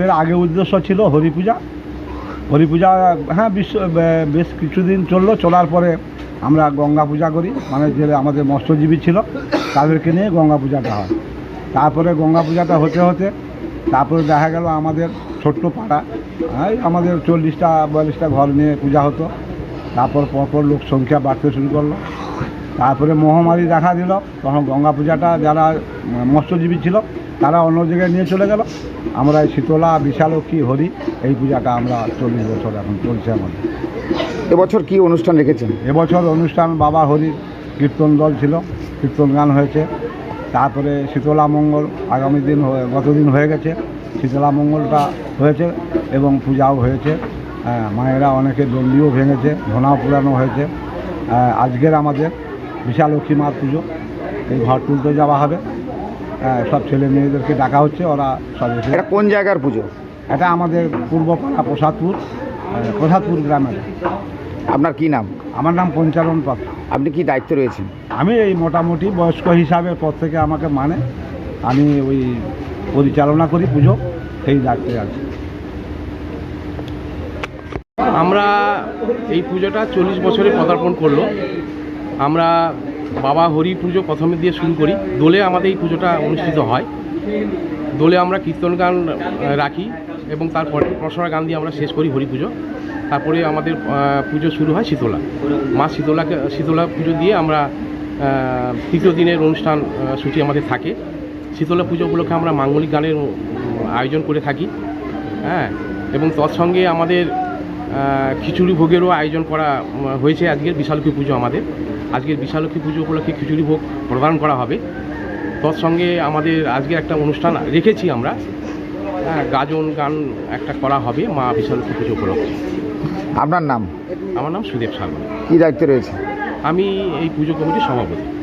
আমাদের আগে উদ্দেশ্য ছিল হরি পূজা হরি পূজা হ্যাঁ বিশ্ব বেশ কিছুদিন চলল। চলার পরে আমরা গঙ্গা পূজা করি। মানে যে আমাদের মৎস্যজীবী ছিল, তাদেরকে নিয়ে গঙ্গা পূজাটা হয়। তারপরে গঙ্গা পূজাটা হতে হতে তারপরে দেখা গেল আমাদের ছোট্ট পাড়া। এই আমাদের চল্লিশটা, বয়াল্লিশটা ঘর নিয়ে পূজা হতো। তারপর পরপর লোক সংখ্যা বাড়তে শুরু করল। তারপরে মহামারী দেখা দিল তখন গঙ্গা পূজাটা যারা মৎস্যজীবী ছিল তারা অন্য জায়গায় নিয়ে চলে গেল। আমরা এই শীতলা বিশালক্ষী হরি এই পূজাটা আমরা চল্লিশ বছর এখন চলছে আমাদের। এবছর কি অনুষ্ঠান রেখেছেন? এবছর অনুষ্ঠান বাবা হরির কীর্তন দল ছিল কীর্তন গান হয়েছে। তারপরে শীতলা মঙ্গল আগামী দিন গতদিন হয়ে গেছে। শীতলা মঙ্গলটা হয়েছে এবং পূজাও হয়েছে। হ্যাঁ, মায়েরা অনেকে দণ্ডিও ভেঙেছে ধনাও পুরানো হয়েছে। হ্যাঁ, আজকের আমাদের বিশাল লক্ষ্মী মার পুজো। এই ঘর তুলতে যাওয়া হবে। হ্যাঁ, সব ছেলে মেয়েদেরকে ডাকা হচ্ছে ওরা সব এসে এটা কোন জায়গার পুজো? এটা আমাদের পূর্বপাড়া প্রসাদপুর প্রসাদপুর গ্রামের। আপনার কি নাম? আমার নাম পঞ্চালন পাত্র। আপনি কি দায়িত্ব রয়েছেন? আমি এই মোটামুটি বয়স্ক হিসাবে পর থেকে আমাকে মানে। আমি ওই পরিচালনা করি পুজো সেই দায়িত্বে আছি। আমরা এই পুজোটা চল্লিশ বছরে পদার্পণ করল। আমরা বাবা হরি পুজো প্রথমে দিয়ে শুরু করি। দোলে আমাদের এই পুজোটা অনুষ্ঠিত হয়। দোলে আমরা কীর্তন গান রাখি এবং তারপরে রসনা গান দিয়ে আমরা শেষ করি হরি পুজো। তারপরে আমাদের পুজো শুরু হয় শীতলা। মা শীতলাকে, শীতলা পুজো দিয়ে আমরা তৃতীয় দিনের অনুষ্ঠান সূচি আমাদের থাকে। শীতলা পুজো উপলক্ষে আমরা মাঙ্গলিক গানের আয়োজন করে থাকি। হ্যাঁ এবং তৎসঙ্গে আমাদের খিচুড়ি ভোগেরও আয়োজন করা হয়েছে আজকের বিশালক্ষী পুজো আমাদের। আজকের বিশালক্ষী পুজো উপলক্ষে খিচুড়ি ভোগ প্রদান করা হবে। তৎসঙ্গে আমাদের আজকে একটা অনুষ্ঠান রেখেছি আমরা। হ্যাঁ গাজন গান একটা করা হবে মা বিশালক্ষী পুজো উপলক্ষে। আপনার নাম? আমার নাম সুদেব সাগর। কি দায়িত্ব রয়েছে? আমি এই পুজো কমিটির সভাপতি।